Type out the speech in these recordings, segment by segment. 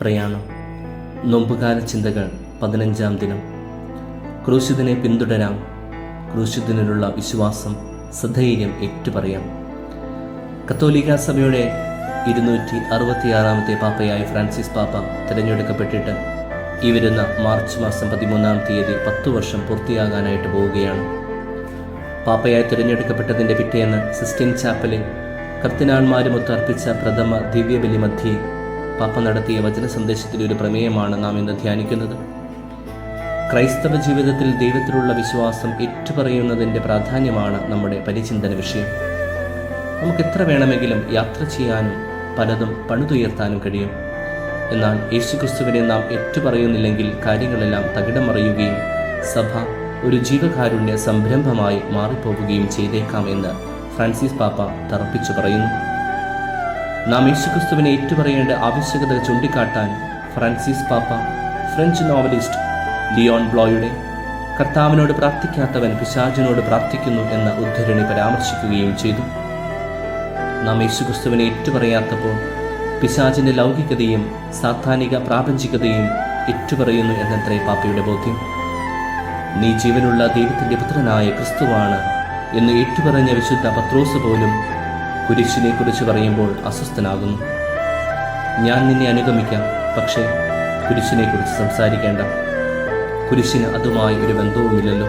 പ്രയാണം. നോമ്പുകാല ചിന്തകൾ പതിനഞ്ചാം ദിനം. ക്രൂശിതനെ പിന്തുടരാം. ക്രൂശിതനിലുള്ള വിശ്വാസം സധൈര്യം ഏറ്റുപറയാം. കത്തോലിക്ക സഭയുടെ ഇരുന്നൂറ്റി അറുപത്തിയാറാമത്തെ പാപ്പയായി ഫ്രാൻസിസ് പാപ്പ തിരഞ്ഞെടുക്കപ്പെട്ടിട്ട് ഈ വരുന്ന മാർച്ച് മാസം പതിമൂന്നാം തീയതി പത്തു വർഷം പൂർത്തിയാകാനായിട്ട് പോവുകയാണ്. പാപ്പയായി തിരഞ്ഞെടുക്കപ്പെട്ടതിന്റെ പിറ്റേന്ന് സിസ്റ്റിൻ ചാപ്പലിൽ കർത്തിനാൾമാരുമൊത്ത് അർപ്പിച്ച പ്രഥമ ദിവ്യബലി മധ്യേ പാപ്പ നടത്തിയ വചന സന്ദേശത്തിലെ ഒരു പ്രമേയമാണ് നാം ഇന്ന് ധ്യാനിക്കുന്നത്. ക്രൈസ്തവ ജീവിതത്തിൽ ദൈവത്തിലുള്ള വിശ്വാസം ഏറ്റുപറയുന്നതിന്റെ പ്രാധാന്യമാണ് നമ്മുടെ പരിചിന്തന വിഷയം. നമുക്ക് എത്ര വേണമെങ്കിലും യാത്ര ചെയ്യാനും പലതും പണിതുയർത്താനും കഴിയും. എന്നാൽ യേശുക്രിസ്തുവിനെ നാം ഏറ്റുപറയുന്നില്ലെങ്കിൽ കാര്യങ്ങളെല്ലാം തകിടം മറിയുകയും സഭ ഒരു ജീവകാരുണ്യ സംരംഭമായി മാറിപ്പോവുകയും ചെയ്തേക്കാം എന്ന് ഫ്രാൻസിസ് പാപ്പ തറപ്പിച്ചു പറയുന്നു. നാം യേശുക്രിസ്തുവിനെ ഏറ്റുപറയേണ്ട ആവശ്യകത ചൂണ്ടിക്കാട്ടാൻ ഫ്രാൻസിസ് പാപ്പ ഫ്രഞ്ച് നോവലിസ്റ്റ് ലിയോൺ ബ്ലോയുടെ കർത്താവിനോട് പ്രാർത്ഥിക്കാത്തവൻ പിശാചിനോട് പ്രാർത്ഥിക്കുന്നു എന്ന ഉദ്ധരണി പരാമർശിക്കുകയും ചെയ്തു. നാം യേശുക്രിസ്തുവിനെ ഏറ്റുപറയാത്തപ്പോൾ പിശാചിന്റെ ലൗകികതയും സാത്താനിക പ്രാപഞ്ചികതയും ഏറ്റുപറയുന്നു എന്നത്രേ പാപ്പയുടെ ബോധ്യം. നീ ജീവനുള്ള ദൈവത്തിന്റെ പുത്രനായ ക്രിസ്തുവാണ് എന്ന് ഏറ്റുപറഞ്ഞ വിശുദ്ധ പത്രോസ് പോലും കുരിശിനെ കുറിച്ച് പറയുമ്പോൾ അസ്വസ്ഥനാകുന്നു. ഞാൻ നിന്നെ അനുഗമിക്കാം പക്ഷേ കുരിശിനെ കുറിച്ച് സംസാരിക്കേണ്ട. കുരിശിന് അതുമായി ഒരു ബന്ധവുമില്ലല്ലോ.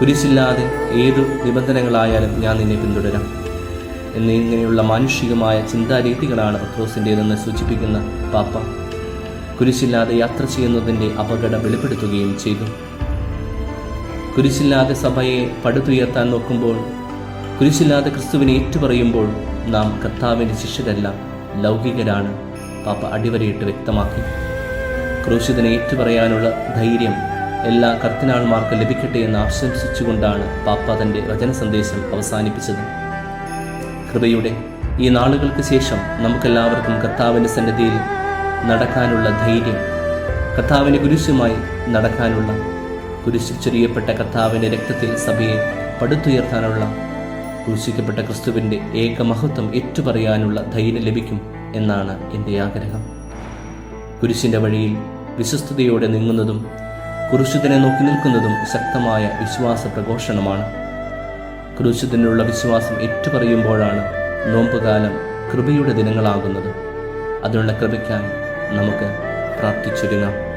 കുരിശില്ലാതെ ഏതു നിബന്ധനകളായാലും ഞാൻ നിന്നെ പിന്തുടരാം. എന്നിങ്ങനെയുള്ള മാനുഷികമായ ചിന്താരീതികളാണ് പത്രോസിന്റേതെന്ന് സൂചിപ്പിക്കുന്ന പാപ്പ. കുരിശില്ലാതെ യാത്ര ചെയ്യുന്നതിന്റെ അപകടം വെളിപ്പെടുത്തുകയും ചെയ്തു. കുരിശില്ലാതെ സഭയെ പടുത്തുയർത്താൻ നോക്കുമ്പോൾ കുരിശില്ലാതെ ക്രിസ്തുവിനെ ഏറ്റുപറയുമ്പോൾ നാം കർത്താവിന്റെ ശിഷ്യരല്ല ലൗകികരാണ്. പാപ്പ അടിവരയിട്ട് വ്യക്തമാക്കി. ക്രൂശിതനെ ഏറ്റുപറയാനുള്ള ധൈര്യം എല്ലാ കർത്തിനാൾമാർക്കും ലഭിക്കട്ടെ എന്ന് ആശംസിച്ചുകൊണ്ടാണ് പാപ്പ തന്റെ വചന സന്ദേശം അവസാനിപ്പിച്ചത്. കൃപയുടെ ഈ നാളുകൾക്ക് ശേഷം നമുക്കെല്ലാവർക്കും കർത്താവിന്റെ സന്നദ്ധിയിൽ നടക്കാനുള്ള ധൈര്യം കർത്താവിന്റെ കുരിശുമായി നടക്കാനുള്ള കുരിശിൽ ചൊരിയപ്പെട്ട കർത്താവിന്റെ രക്തത്തിൽ സഭയെ പടുത്തുയർത്താനുള്ള ക്രൂശിക്കപ്പെട്ട ക്രിസ്തുവിന്റെ ഏകമഹത്വം ഏറ്റുപറയാനുള്ള ധൈര്യം ലഭിക്കും എന്നാണ് എന്റെ ആഗ്രഹം. കുരിശിന്റെ വഴിയിൽ വിശ്വസ്തയോടെ നീങ്ങുന്നതും കുരിശുദിനെ നോക്കി നിൽക്കുന്നതും ശക്തമായ വിശ്വാസ പ്രഘോഷണമാണ് ക്രൂശുദിനുള്ള വിശ്വാസം ഏറ്റുപറയുമ്പോഴാണ് നോമ്പുകാലം കൃപയുടെ ദിനങ്ങളാകുന്നത്. അതിനുള്ള കൃപയ്ക്കായി നമുക്ക് പ്രാർത്ഥിച്ചൊരുങ്ങാം